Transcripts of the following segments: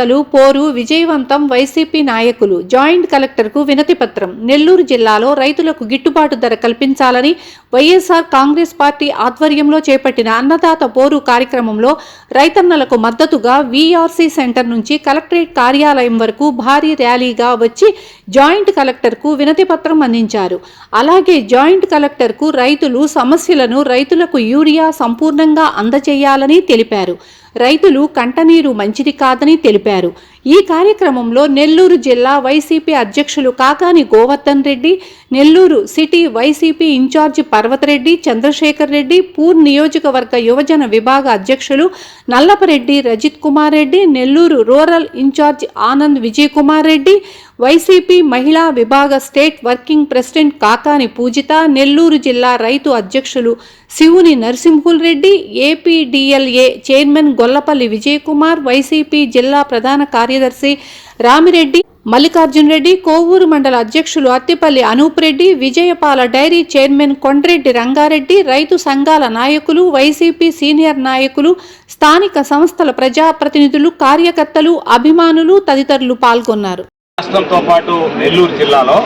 కార్యకర్తలు పోరు విజయవంతం వైసీపీ నాయకులు జాయింట్ కలెక్టర్కు వినతి పత్రం. నెల్లూరు జిల్లాలో రైతులకు గిట్టుబాటు ధర కల్పించాలని వైఎస్ఆర్ కాంగ్రెస్ పార్టీ ఆధ్వర్యంలో చేపట్టిన అన్నదాత పోరు కార్యక్రమంలో రైతన్నలకు మద్దతుగా వీఆర్సీ సెంటర్ నుంచి కలెక్టరేట్ కార్యాలయం వరకు భారీ ర్యాలీగా వచ్చి జాయింట్ కలెక్టర్కు వినతి పత్రం అందించారు. అలాగే జాయింట్ కలెక్టర్కు రైతులు సమస్యలను రైతులకు యూరియా సంపూర్ణంగా అందజేయాలని తెలిపారు. రైతులు కంటనీరు మంచిది కాదని తెలిపారు. ఈ కార్యక్రమంలో నెల్లూరు జిల్లా వైసీపీ అధ్యక్షులు Kakani Govardhan Reddy Nellore city YCP incharge Parvathareddy Chandrasekhar Reddy poor నియోజకవర్గ యువజన విభాగ అధ్యక్షులు Nallapareddy Rajith Kumar Reddy Nellore rural incharge Anand Vijay Kumar Reddy YCP మహిళా విభాగ state working president Kakani Poojitha Nellore జిల్లా రైతు అధ్యక్షులు Shivuni Narasimhul Reddy APDLA chairman Gollapalli Vijayakumar YCP జిల్లా ప్రధాన కార్యదర్శి రామిరెడ్డి మల్లికార్జున్ రెడ్డి కోవూరు మండల అధ్యక్షులు అత్తిపల్లి అనూప్ రెడ్డి విజయపాల డైరీ చైర్మన్ కొండ్రెడ్డి రంగారెడ్డి రైతు సంఘాల నాయకులు వైసీపీ సీనియర్ నాయకులు స్థానిక సంస్థల ప్రజాప్రతినిధులు కార్యకర్తలు అభిమానులు తదితరులు పాల్గొన్నారు. రాష్ట్రంతో పాటు నెల్లూరు జిల్లాలో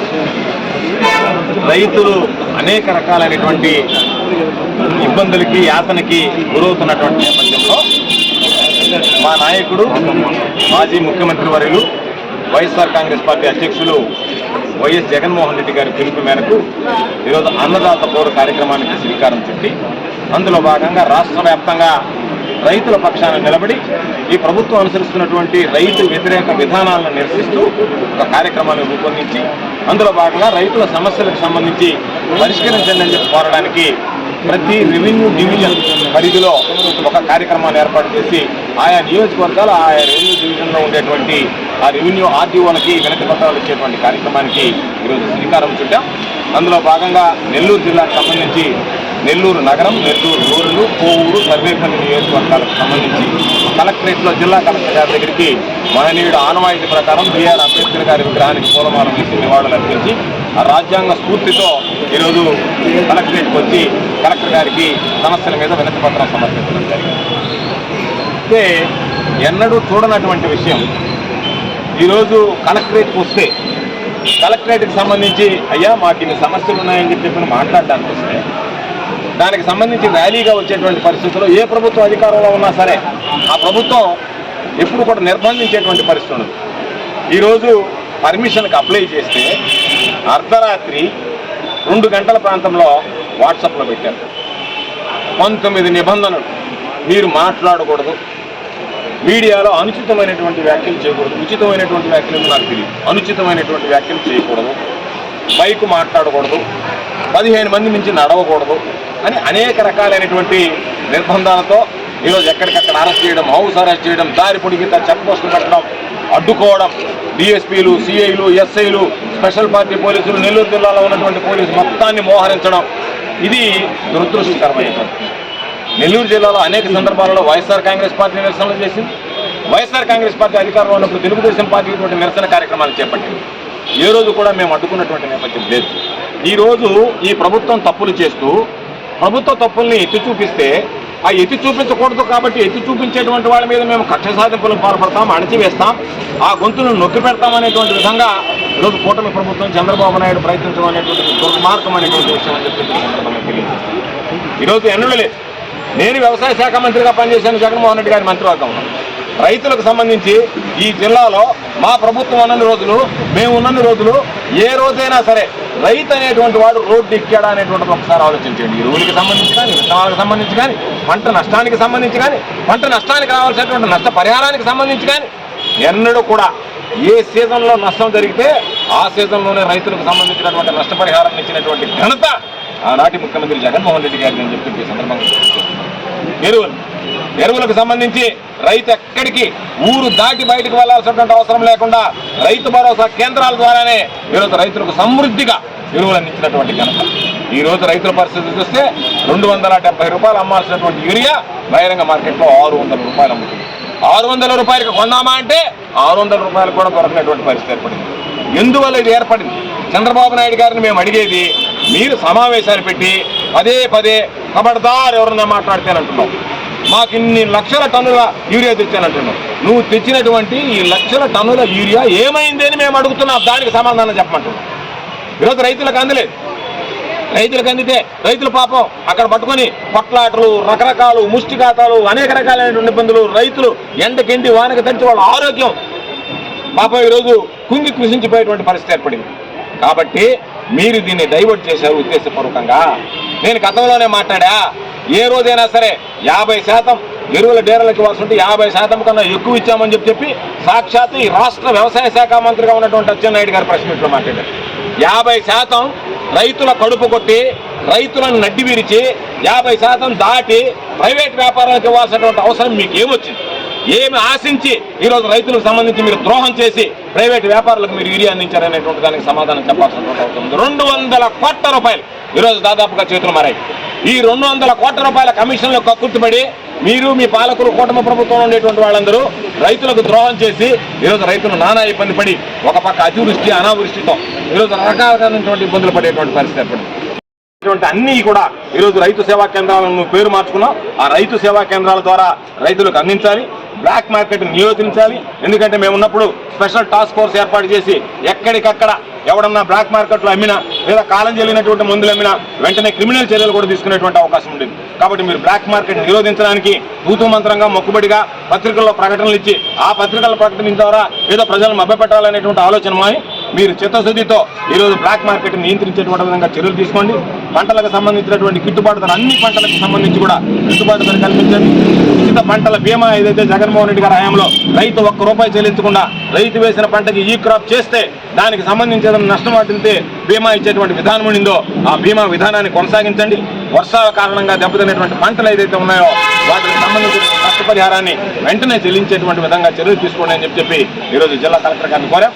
రైతులు అనేక రకాలైనటువంటి ఇబ్బందులకి యాతనకి గురవుతున్నటువంటి నేపథ్యంలో మా నాయకుడు మాజీ ముఖ్యమంత్రి వర్యులు వైఎస్ఆర్ కాంగ్రెస్ పార్టీ అధ్యక్షులు వైఎస్ జగన్మోహన్ రెడ్డి గారి పిలుపు మేరకు ఈరోజు అన్నదాత పౌర కార్యక్రమానికి శ్రీకారం చుట్టి అందులో భాగంగా రాష్ట్ర వ్యాప్తంగా రైతుల పక్షాన నిలబడి ఈ ప్రభుత్వం అనుసరిస్తున్నటువంటి రైతు వ్యతిరేక విధానాలను నిరసిస్తూ ఒక కార్యక్రమాన్ని రూపొందించి అందులో భాగంగా రైతుల సమస్యలకు సంబంధించి పరిష్కరించండి అని చెప్పి కోరడానికి ప్రతి రెవెన్యూ డివిజన్ పరిధిలో ఒక కార్యక్రమాన్ని ఏర్పాటు చేసి ఆయా నియోజకవర్గాలు ఆయా రెవెన్యూ డివిజన్లో ఉండేటువంటి ఆ రెవెన్యూ ఆర్టీఓలకి వినతి పత్రాలు ఇచ్చేటువంటి కార్యక్రమానికి ఈరోజు శ్రీకారం చుట్టాం. అందులో భాగంగా నెల్లూరు జిల్లాకు సంబంధించి నెల్లూరు నగరం నెల్లూరు రూరలు కోవూరు సర్వేపల్లి నియోజకవర్గాలకు సంబంధించి కలెక్టరేట్లో జిల్లా కలెక్టర్ గారి దగ్గరికి మహనీయుడు ఆనవాయితీ ప్రకారం బీఆర్ అంబేద్కర్ గారి విగ్రహానికి పూలమాలం వేసి నివాళులు అర్పించి ఆ రాజ్యాంగ స్ఫూర్తితో ఈరోజు కలెక్టరేట్కి వచ్చి కలెక్టర్ గారికి సమస్యల మీద వినతి పత్రం సమర్పించడం జరిగింది. అయితే ఎన్నడూ చూడనటువంటి విషయం ఈరోజు కలెక్టరేట్కి వస్తే కలెక్టరేట్కి సంబంధించి అయ్యా మాకు ఇన్ని సమస్యలు ఉన్నాయని చెప్పి చెప్పి మాట్లాడడానికి వస్తే దానికి సంబంధించి ర్యాలీగా వచ్చేటువంటి పరిస్థితుల్లో ఏ ప్రభుత్వం అధికారంలో ఉన్నా సరే ఆ ప్రభుత్వం ఎప్పుడు కూడా నిర్బంధించేటువంటి పరిస్థితి ఉండదు. ఈరోజు పర్మిషన్కి అప్లై చేస్తే అర్ధరాత్రి రెండు గంటల ప్రాంతంలో వాట్సాప్లో పెట్టారు. పంతొమ్మిది నిబంధనలు. మీరు మాట్లాడకూడదు. మీడియాలో అనుచితమైనటువంటి వ్యాఖ్యలు చేయకూడదు. ఉచితమైనటువంటి వ్యాఖ్యలు నాకు తెలియదు. అనుచితమైనటువంటి వ్యాఖ్యలు చేయకూడదు. బైక్ మాట్లాడకూడదు. పదిహేను మంది మించి నడవకూడదు అని అనేక రకాలైనటువంటి నిర్బంధాలతో ఈరోజు ఎక్కడికక్కడ అరెస్ట్ చేయడం హౌస్ అరెస్ట్ చేయడం దారి పొడిగిత చెక్ పోస్టులు పెట్టడం అడ్డుకోవడం డిఎస్పీలు సిఐలు ఎస్ఐలు స్పెషల్ పార్టీ పోలీసులు నెల్లూరు జిల్లాలో ఉన్నటువంటి పోలీసు మొత్తాన్ని మోహరించడం. ఇది దురదృష్టకరమైనటువంటి నెల్లూరు జిల్లాలో అనేక సందర్భాలలో వైఎస్ఆర్ కాంగ్రెస్ పార్టీ నిరసనలు చేసింది. వైఎస్ఆర్ కాంగ్రెస్ పార్టీ అధికారంలో ఉన్నప్పుడు తెలుగుదేశం పార్టీ ఇటువంటి నిరసన కార్యక్రమాలు చేపట్టింది. ఏ రోజు కూడా మేము అడ్డుకున్నటువంటి నేపథ్యం లేదు. ఈ రోజు ఈ ప్రభుత్వం తప్పులు చేస్తూ ప్రభుత్వ తప్పుల్ని ఎత్తి చూపిస్తే ఆ ఎత్తి చూపించకూడదు కాబట్టి ఎత్తి చూపించేటువంటి వాళ్ళ మీద మేము కక్ష సాధింపులకు పాల్పడతాం అణచివేస్తాం ఆ గొంతును నొక్కి పెడతాం అనేటువంటి విధంగా ఈరోజు కూటమి ప్రభుత్వం చంద్రబాబు నాయుడు ప్రయత్నించడం అనేటువంటి దుర్మార్గం అనేటువంటి విషయం అని చెప్పి ఈరోజు ఎన్నులు లేదు. నేను వ్యవసాయ శాఖ మంత్రిగా పనిచేశాను జగన్మోహన్ రెడ్డి గారి మంత్రివర్గంలో రైతులకు సంబంధించి ఈ జిల్లాలో మా ప్రభుత్వం ఉన్నన్ని రోజులు మేము ఉన్నన్ని రోజులు ఏ రోజైనా సరే రైతు అనేటువంటి వాడు రోడ్డు ఎక్కాడా అనేటువంటిది ఒకసారి ఆలోచించండి. ఎరువులకి సంబంధించి కానీ విత్తనాలకు సంబంధించి కానీ పంట నష్టానికి సంబంధించి కానీ పంట నష్టానికి రావాల్సినటువంటి నష్ట పరిహారానికి సంబంధించి కానీ ఎన్నడూ కూడా ఏ సీజన్లో నష్టం జరిగితే ఆ సీజన్లోనే రైతులకు సంబంధించినటువంటి నష్టపరిహారం ఇచ్చినటువంటి ఘనత ఆనాటి ముఖ్యమంత్రి జగన్మోహన్ రెడ్డి గారిని అని చెప్పి సందర్భంగా ఎరువులు. ఎరువులకు సంబంధించి రైతు ఎక్కడికి ఊరు దాటి బయటకు వెళ్ళాల్సినటువంటి అవసరం లేకుండా రైతు భరోసా కేంద్రాల ద్వారానే ఈరోజు రైతులకు సమృద్ధిగా ఎరువులు అందించినటువంటి ఘనత. ఈరోజు రైతుల పరిస్థితి చూస్తే రెండు వందల డెబ్బై రూపాయలు అమ్మాల్సినటువంటి యూరియా బహిరంగ మార్కెట్లో ఆరు వందల రూపాయలు అమ్ముతుంది. ఆరు వందల రూపాయలకి కొన్నామా అంటే ఆరు వందల రూపాయలు కూడా దొరకనటువంటి పరిస్థితి ఏర్పడింది. ఎందువల్ల ఇది ఏర్పడింది? చంద్రబాబు నాయుడు గారిని మేము అడిగేది మీరు సమావేశాలు పెట్టి పదే పదే కబడదారు ఎవరన్నా మాట్లాడితేనంటున్నావు. మాకు ఇన్ని లక్షల టన్నుల యూరియా తెచ్చానంటున్నావు. నువ్వు తెచ్చినటువంటి ఈ లక్షల టన్నుల యూరియా ఏమైంది అని మేము అడుగుతున్నాం. దానికి సమాధానం చెప్పమంటున్నాం ఈరోజు రైతులకు అందలేదు రైతులకు అందితే రైతుల పాపం అక్కడ పట్టుకొని పొట్లాటలు రకరకాలు ముష్టిఘాతాలు అనేక రకాలైనటువంటి ఇబ్బందులు రైతులు ఎండకెండి వానకి తెచ్చి వాళ్ళ ఆరోగ్యం. పాపం ఈరోజు కుంగి కృషించిపోయేటువంటి పరిస్థితి ఏర్పడింది. కాబట్టి మీరు దీన్ని డైవర్ట్ చేశారు ఉద్దేశపూర్వకంగా నేను గతంలోనే మాట్లాడా ఏ రోజైనా సరే యాభై శాతం ఎరువుల డేరలకు ఇవ్వాల్సి ఉంటే యాభై శాతం కన్నా ఎక్కువ ఇచ్చామని చెప్పి చెప్పి సాక్షాత్ ఈ రాష్ట్ర వ్యవసాయ శాఖ మంత్రిగా ఉన్నటువంటి అచ్చెన్నాయుడు గారు ప్రశ్నించడం మీట్లో మాట్లాడారు. యాభై శాతం రైతుల కడుపు కొట్టి రైతులను నడ్డి విరిచి యాభై శాతం దాటి ప్రైవేట్ వ్యాపారాలకు ఇవ్వాల్సినటువంటి అవసరం మీకు ఏమొచ్చింది ఏమి ఆశించి ఈరోజు రైతులకు సంబంధించి మీరు ద్రోహం చేసి ప్రైవేట్ వ్యాపారులకు మీరు యూరియా అందించారనేటువంటి దానికి సమాధానం చెప్పాల్సినటువంటి అవసరం ఉంది. రెండు వందల కోట్ల రూపాయలు ఈరోజు దాదాపుగా చేతులు మారాయి. ఈ రెండు వందల కోట్ల రూపాయల కమిషన్లు కక్కుర్తిపడి మీరు మీ పాలకులు కూటమి ప్రభుత్వంలో ఉండేటువంటి వాళ్ళందరూ రైతులకు ద్రోహం చేసి ఈరోజు రైతులు నానా ఇబ్బంది పడి ఒక పక్క అతివృష్టి అనావృష్టితో ఈరోజు రకరకాలైనటువంటి ఇబ్బందులు పడేటువంటి పరిస్థితి ఏర్పడింది. ఇటువంటి అన్ని కూడా ఈరోజు రైతు సేవా కేంద్రాలను పేరు మార్చుకున్నాం. ఆ రైతు సేవా కేంద్రాల ద్వారా రైతులకు అందించాలి. బ్లాక్ మార్కెట్ నియోజించాలి ఎందుకంటే మేము ఉన్నప్పుడు స్పెషల్ టాస్క్ ఫోర్స్ ఏర్పాటు చేసి ఎక్కడికక్కడ ఎవడన్నా బ్లాక్ మార్కెట్లో అమ్మినా లేదా కాలం చెల్లినటువంటి మందులు అమ్మినా వెంటనే క్రిమినల్ చర్యలు కూడా తీసుకునేటువంటి అవకాశం ఉండేది కాబట్టి మీరు బ్లాక్ మార్కెట్ నిరోధించడానికి తూతు మంత్రంగా మొక్కుబడిగా పత్రికల్లో ప్రకటనలు ఇచ్చి ఆ పత్రికల ప్రకటన ద్వారా ఏదో ప్రజలను మభ్యపెట్టాలనేటువంటి ఆలోచన మాని మీరు చిత్తశుద్ధితో ఈరోజు బ్లాక్ మార్కెట్ నియంత్రించేటువంటి విధంగా చర్యలు తీసుకోండి. పంటలకు సంబంధించినటువంటి గిట్టుబాటు ధర అన్ని పంటలకు సంబంధించి కూడా గిట్టుబాటు ధర కల్పించండి. ఉచిత పంటల బీమా ఏదైతే జగన్మోహన్ రెడ్డి గారి హయాంలో రైతు ఒక్క రూపాయి చెల్లించకుండా రైతు వేసిన పంటకి ఈ క్రాప్ చేస్తే దానికి సంబంధించి నష్టం వాటితే బీమా ఇచ్చేటువంటి విధానం ఉండిందో ఆ బీమా విధానాన్ని కొనసాగించండి. వర్షాల కారణంగా దెబ్బతినేటువంటి పంటలు ఏదైతే ఉన్నాయో వాటికి సంబంధించిన నష్టపరిహారాన్ని వెంటనే చెల్లించేటువంటి విధంగా చర్యలు తీసుకోండి అని చెప్పి చెప్పి ఈరోజు జిల్లా కలెక్టర్ గారిని కోరాం.